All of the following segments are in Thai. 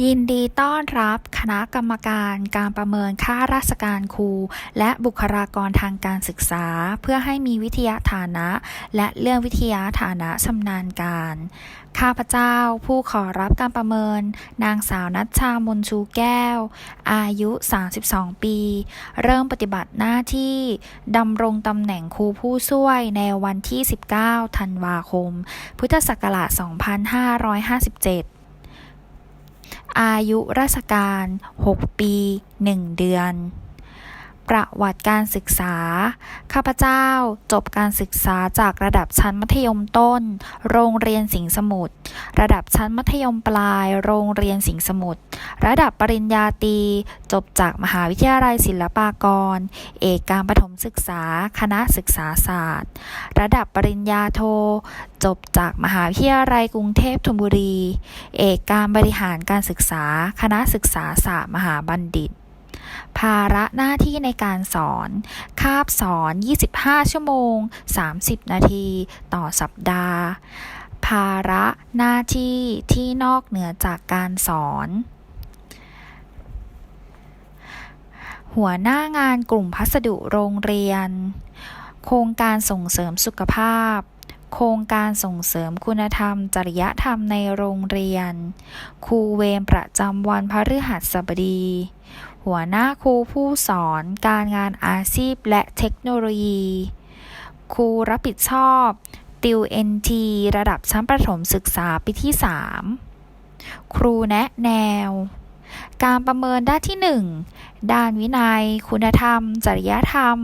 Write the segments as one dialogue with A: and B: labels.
A: ยินดีต้อนรับคณะกรรมการการประเมินค่าราชการครู และบุคลากรทางการศึกษา เพื่อให้มีวิทยาฐานะ และเรื่องวิทยาฐานะชำนาญการ ข้าพเจ้าผู้ขอรับการประเมิน นางสาวนัชชามนชูแก้ว อายุ 32 ปี เริ่มปฏิบัติหน้าที่ดำรงตำแหน่งครูผู้ช่วยในวันที่ 19 ธันวาคม พุทธศักราช 2557 อายุราชการ 6 ปี 1 เดือน ประวัติการศึกษา ข้าพเจ้าจบการศึกษาจากระดับชั้นมัธยมต้น โรงเรียนสิงห์สมุทร ระดับชั้นมัธยมปลาย โรงเรียนสิงห์สมุทร ระดับปริญญาตรีจบจากมหาวิทยาลัยศิลปากร เอกการประถมศึกษา คณะศึกษาศาสตร์ ระดับปริญญาโท จบจากมหาวิทยาลัยกรุงเทพธนบุรี เอกการบริหารการศึกษา คณะศึกษาศาสตร์มหาบัณฑิต ภาระหน้าที่ในการสอน คาบสอน 25 ชั่วโมง 30 นาที ต่อสัปดาห์ ภาระหน้าที่ที่นอกเหนือจากการสอนหัวหน้างานกลุ่มพัสดุโรงเรียน โครงการส่งเสริมสุขภาพ โครงการส่งเสริมคุณธรรม จริยธรรมในโรงเรียน ครูเวรประจำวันพฤหัสบดี หัวหน้าครูผู้สอนการงานอาชีพและเทคโนโลยี ครูรับผิดชอบ ติว NT ระดับชั้นประถมศึกษาปีที่ 3 ครูแนะแนว การประเมินด้านที่ 1 ด้านวินัย คุณธรรม จริยธรรม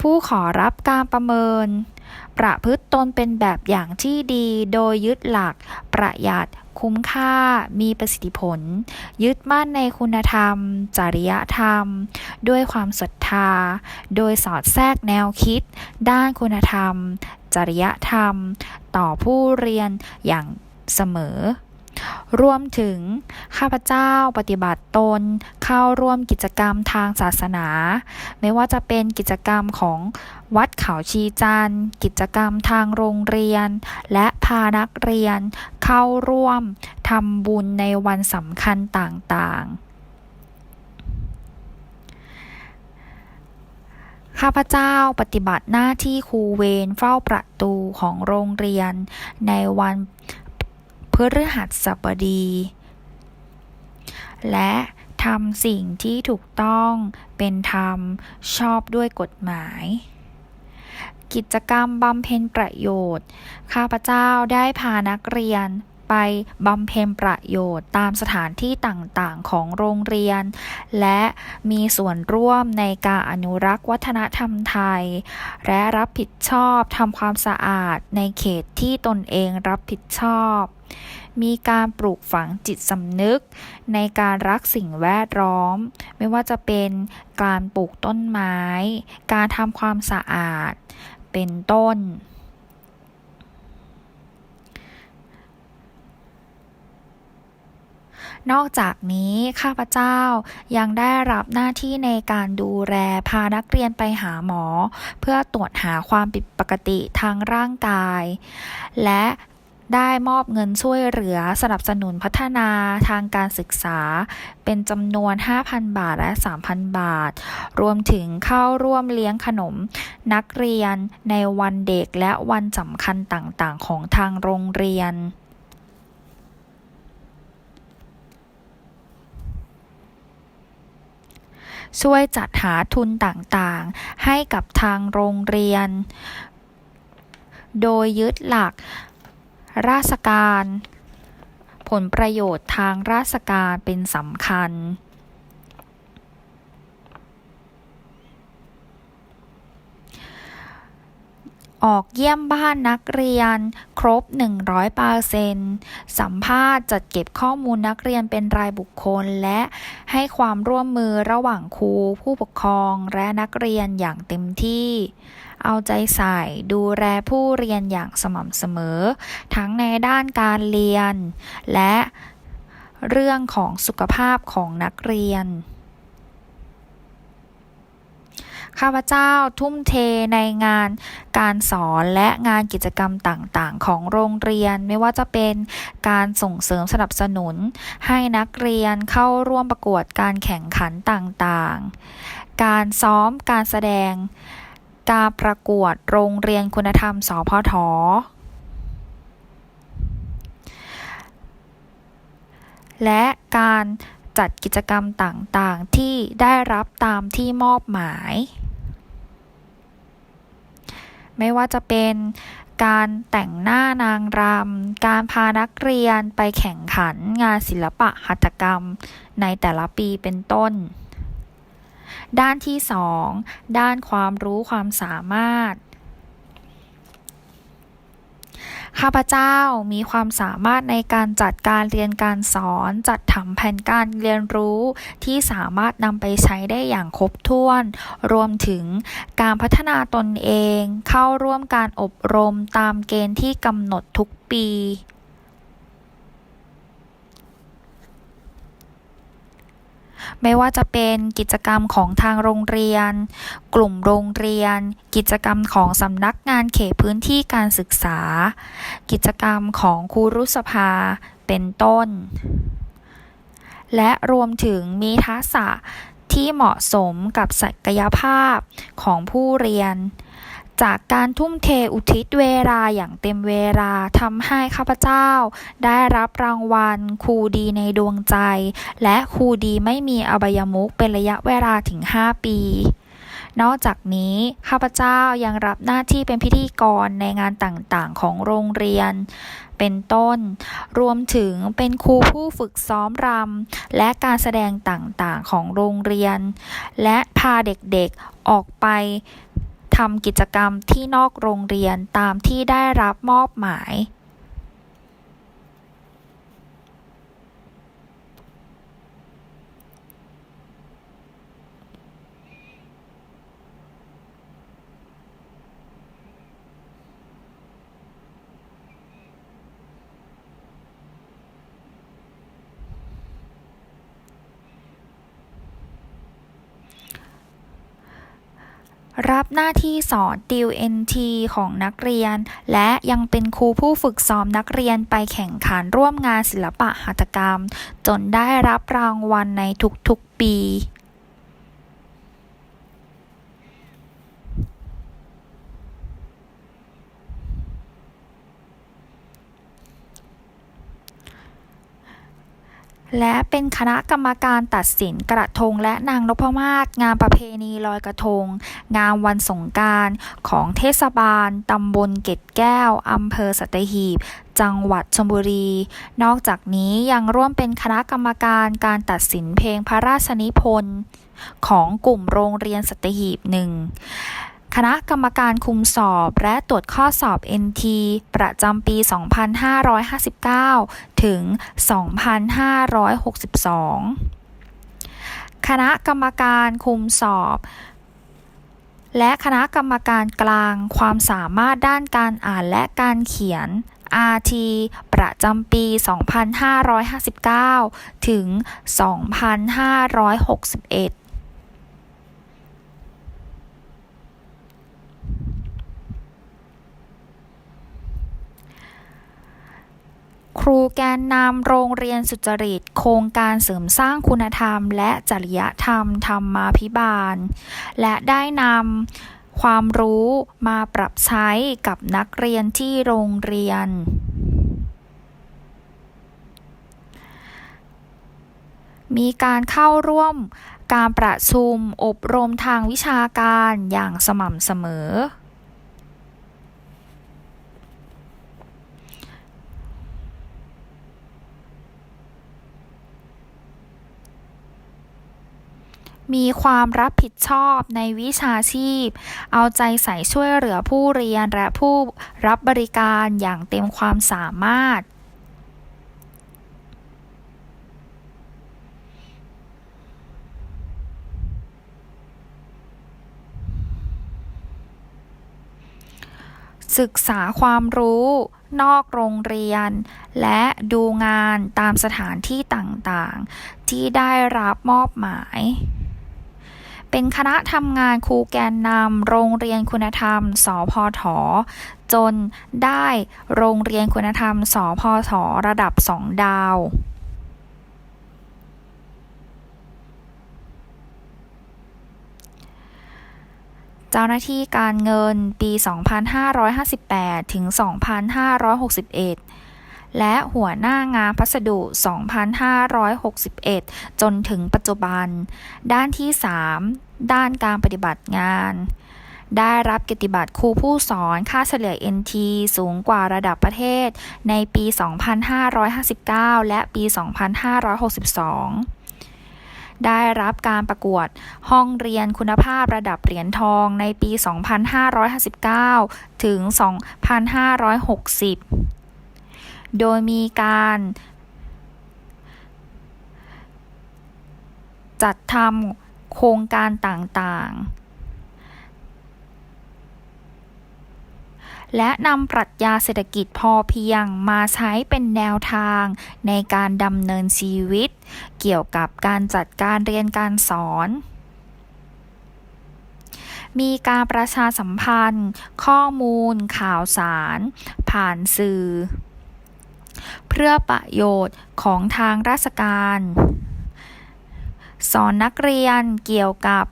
A: ผู้ขอรับการประเมิน ประพฤติตนเป็นแบบอย่างที่ดีโดยยึดหลักประหยัด คุ้มค่า มีประสิทธิผล ยึดมั่นในคุณธรรม จริยธรรม ด้วยความศรัทธา โดยสอดแทรกแนวคิด ด้านคุณธรรม จริยธรรม ต่อผู้เรียนอย่างเสมอ รวมถึงข้าพเจ้าปฏิบัติตนเข้าร่วมกิจกรรมทางศาสนา ไม่ว่าจะเป็นกิจกรรมของวัดเขาชีจันกิจกรรมทางโรงเรียน และพานักเรียนเข้าร่วมทำบุญในวันสำคัญต่างๆข้าพเจ้าปฏิบัติหน้าที่ครูเวรเฝ้าประตูของโรงเรียน ในวัน ฤหัสบดี และทำสิ่งที่ถูกต้องเป็นธรรมชอบด้วยกฎหมาย กิจกรรมบำเพ็ญประโยชน์ ข้าพเจ้าได้พานักเรียน ไปบำเพ็ญประโยชน์ตามสถานที่ต่างๆของโรงเรียน และมีส่วนร่วมในการอนุรักษ์วัฒนธรรมไทย และรับผิดชอบทำความสะอาดในเขตที่ตนเองรับผิดชอบ มีการปลูกฝังจิตสำนึก ในการรักสิ่งแวดล้อม ไม่ว่าจะเป็นการปลูกต้นไม้ การทำความสะอาด เป็นต้น นอกจากนี้ข้าพเจ้ายังได้รับหน้าที่ในการดูแลพานักเรียนไปหาหมอ เพื่อตรวจหาความผิดปกติทางร่างกาย และได้มอบเงินช่วยเหลือสนับสนุนพัฒนาทางการศึกษา เป็นจำนวน 5,000 บาทและ 3,000 บาท รวมถึงเข้าร่วมเลี้ยงขนม นักเรียนในวันเด็กและวันสำคัญต่างๆ ของทางโรงเรียน ช่วยจัดหาทุนต่างๆ ให้กับทางโรงเรียน โดยยึดหลักราชการ ผลประโยชน์ทางราชการเป็นสำคัญ ออกเยี่ยมบ้านนักเรียน ครบ 100%สัมภาษณ์จัดเก็บข้อมูลนักเรียนเป็นรายบุคคล และให้ความร่วมมือระหว่างครู ผู้ปกครองและนักเรียนอย่างเต็มที่ เอาใจใส่ดูแลผู้เรียนอย่างสม่ำเสมอ ทั้งในด้านการเรียน และเรื่องของสุขภาพของนักเรียน ข้าพเจ้าทุ่มเทในงานการสอนและงานกิจกรรมต่างๆ ของโรงเรียน ไม่ว่าจะเป็นการส่งเสริมสนับสนุน ให้นักเรียนเข้าร่วมประกวดการแข่งขันต่างๆ การซ้อมการแสดง การประกวดโรงเรียนคุณธรรม สพทและการจัดกิจกรรมต่างๆ ที่ได้รับตามที่มอบหมาย ไม่ว่าจะเป็นการแต่งหน้านางรำ การพานักเรียนไปแข่งขันงานศิลปะหัตถกรรมในแต่ละปีเป็นต้น ด้านที่ 2 ด้านความรู้ความสามารถ ข้าพเจ้ามีความสามารถในการจัดการเรียนการสอน จัดทำแผนการเรียนรู้ที่สามารถนำไปใช้ได้อย่างครบถ้วน รวมถึงการพัฒนาตนเอง เข้าร่วมการอบรมตามเกณฑ์ที่กำหนดทุกปี ไม่ว่าจะเป็นกิจกรรมของทางโรงเรียน กลุ่มโรงเรียน กิจกรรมของสำนักงานเขตพื้นที่การศึกษา กิจกรรมของครูรุษภา เป็นต้น และรวมถึงมีทักษะที่เหมาะสมกับศักยภาพของผู้เรียน จากการทุ่มเทอุทิศเวลาอย่างเต็มเวลาทำให้ข้าพเจ้า ได้รับรางวัลครูดีในดวงใจ และครูดีไม่มีอบายมุขเป็นระยะเวลาถึง 5 ปีนอกจากนี้ข้าพเจ้ายังรับหน้าที่เป็นพิธีกรในงานต่างๆ ของโรงเรียน เป็นต้น รวมถึงเป็นครูผู้ฝึกซ้อมรำและการแสดงต่างๆของโรงเรียน และพาเด็กๆออกไป ทำกิจกรรมที่นอกโรงเรียนตามที่ได้รับมอบหมาย รับหน้าที่สอนติว NT ของนักเรียน และยังเป็นครูผู้ฝึกซ้อมนักเรียนไปแข่งขันร่วมงานศิลปะหัตถกรรม จนได้รับรางวัลในทุกๆปี และเป็นคณะกรรมการตัดสินกระทงและนางนพมาศงานประเพณีลอยกระทง งานวันสงการของเทศบาลตำบลเกร็ดแก้วอำเภอสัตหีบ จังหวัดชลบุรี นอกจากนี้ยังร่วมเป็นคณะกรรมการการตัดสินเพลงพระราชนิพนธ์ของกลุ่มโรงเรียนสัตหีบหนึ่ง คณะกรรมการคุมสอบและตรวจข้อสอบ NT ประจำปี 2559 ถึง 2562 คณะกรรมการคุมสอบ และคณะกรรมการกลางความสามารถด้านการอ่านและการเขียน RT ประจำปี 2559 ถึง 2561 ครูแกนนำโรงเรียนสุจริต โครงการเสริมสร้างคุณธรรม และจริยธรรมธรรมาภิบาล และได้นำความรู้มาปรับใช้กับนักเรียนที่โรงเรียน มีการเข้าร่วมการประชุมอบรมทางวิชาการอย่างสม่ำเสมอ มีความรับผิดชอบในวิชาชีพ เอาใจใส่ช่วยเหลือผู้เรียนและผู้รับบริการอย่างเต็มความสามารถศึกษาความรู้ นอกโรงเรียน และดูงานตามสถานที่ต่างๆ ที่ได้รับมอบหมาย เป็นคณะทำงานครูแกนนำโรงเรียนคุณธรรม สพทจนได้โรงเรียนคุณธรรม สพทระดับ 2 ดาวเจ้าหน้าที่การเงินปี 2558 ถึง 2561 และหัวหน้างานพัสดุ 2561 จนถึงปัจจุบัน ด้านที่ 3 ด้านการปฏิบัติงานได้รับเกียรติบัตรครูผู้สอนค่าเฉลี่ย NT สูงกว่าระดับประเทศในปี 2559 และปี 2562 ได้รับการประกวดห้องเรียนคุณภาพระดับเหรียญทองในปี 2559 ถึง 2560 โดยมีการจัดทำโครงการต่างๆ และนำปรัชญาเศรษฐกิจพอเพียงมาใช้เป็นแนวทางในการดำเนินชีวิต เกี่ยวกับการจัดการเรียนการสอน มีการประชาสัมพันธ์ ข้อมูลข่าวสาร ผ่านสื่อ เพื่อประโยชน์ของทางราชการ สอนนักเรียนเกี่ยวกับ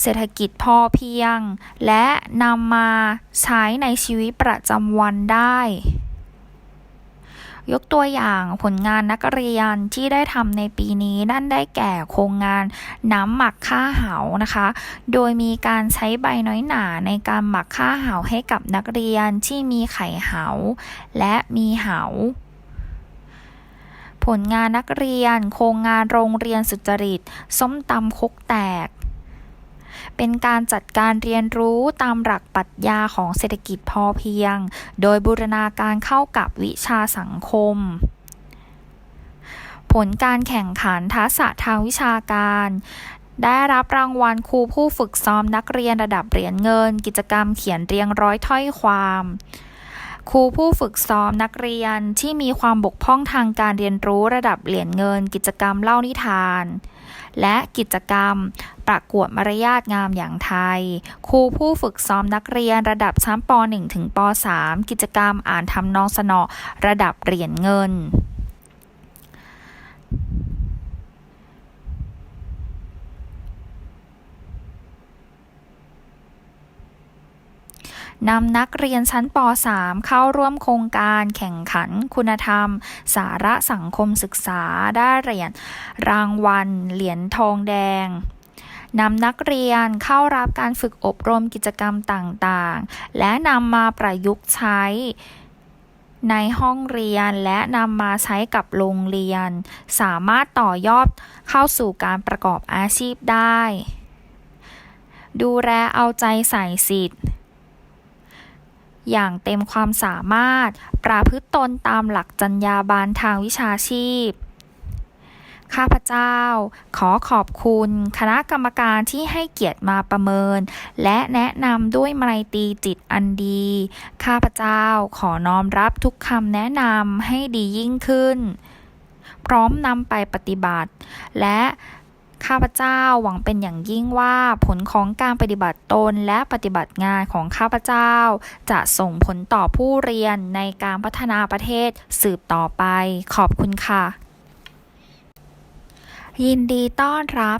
A: เศรษฐกิจพอเพียง และนำมาใช้ในชีวิตประจำวันได้ ยกตัวอย่างผลงานนักเรียนที่ได้ทำในปีนี้นั่นได้แก่โครงงานน้ำหมักข้าเหานะคะ โดยมีการใช้ใบน้อยหนาในการหมักข้าเหาให้กับนักเรียนที่มีไข่เหาและมีเหาผลงานนักเรียน โครงงานโรงเรียนสุจริต ส้มตำคกแตก เป็นการจัดการเรียนรู้ตามหลักปรัชญาของเศรษฐกิจพอเพียง โดยบูรณาการเข้ากับวิชาสังคมผลการแข่งขันทักษะทางวิชาการ ได้รับรางวัลครูผู้ฝึกซ้อมนักเรียนระดับเหรียญเงิน กิจกรรมเขียนเรียงร้อยถ้อยความ ครูผู้ฝึกซ้อมนักเรียนที่มีความบกพร่องทางการเรียนรู้ระดับเหรียญเงิน กิจกรรมเล่านิทาน และกิจกรรม ประกวดมารยาทงามอย่างไทย ครูผู้ฝึกซ้อมนักเรียนระดับชั้นป .1 ถึงป .3 กิจกรรมอ่านทำนองสนอระดับเหรียญเงิน นำนักเรียนชั้นป .3 เข้าร่วมโครงการแข่งขันคุณธรรม สาระสังคมศึกษาได้เหรียญรางวัล เหรียญทองแดงนำนักเรียนเข้ารับการฝึกอบรมกิจกรรมต่างๆ และนำมาประยุกต์ใช้ในห้องเรียนและนำมาใช้กับโรงเรียน สามารถต่อยอดเข้าสู่การประกอบอาชีพได้ ดูแลเอาใจใส่สิทธิ์ อย่างเต็มความสามารถ ประพฤติตนตามหลักจรรยาบรรณทางวิชาชีพ ข้าพเจ้า ขอขอบคุณคณะกรรมการที่ให้เกียรติมาประเมิน และแนะนำด้วยไมตรีจิตอันดี ข้าพเจ้าขอน้อมรับทุกคำแนะนำให้ดียิ่งขึ้น พร้อมนำไปปฏิบัติ และ ข้าพเจ้าหวังเป็นอย่างยิ่งว่าผลของการปฏิบัติตนและปฏิบัติงานของข้าพเจ้า จะส่งผลต่อผู้เรียนในการพัฒนาประเทศสืบต่อไป ขอบคุณค่ะยินดีต้อนรับ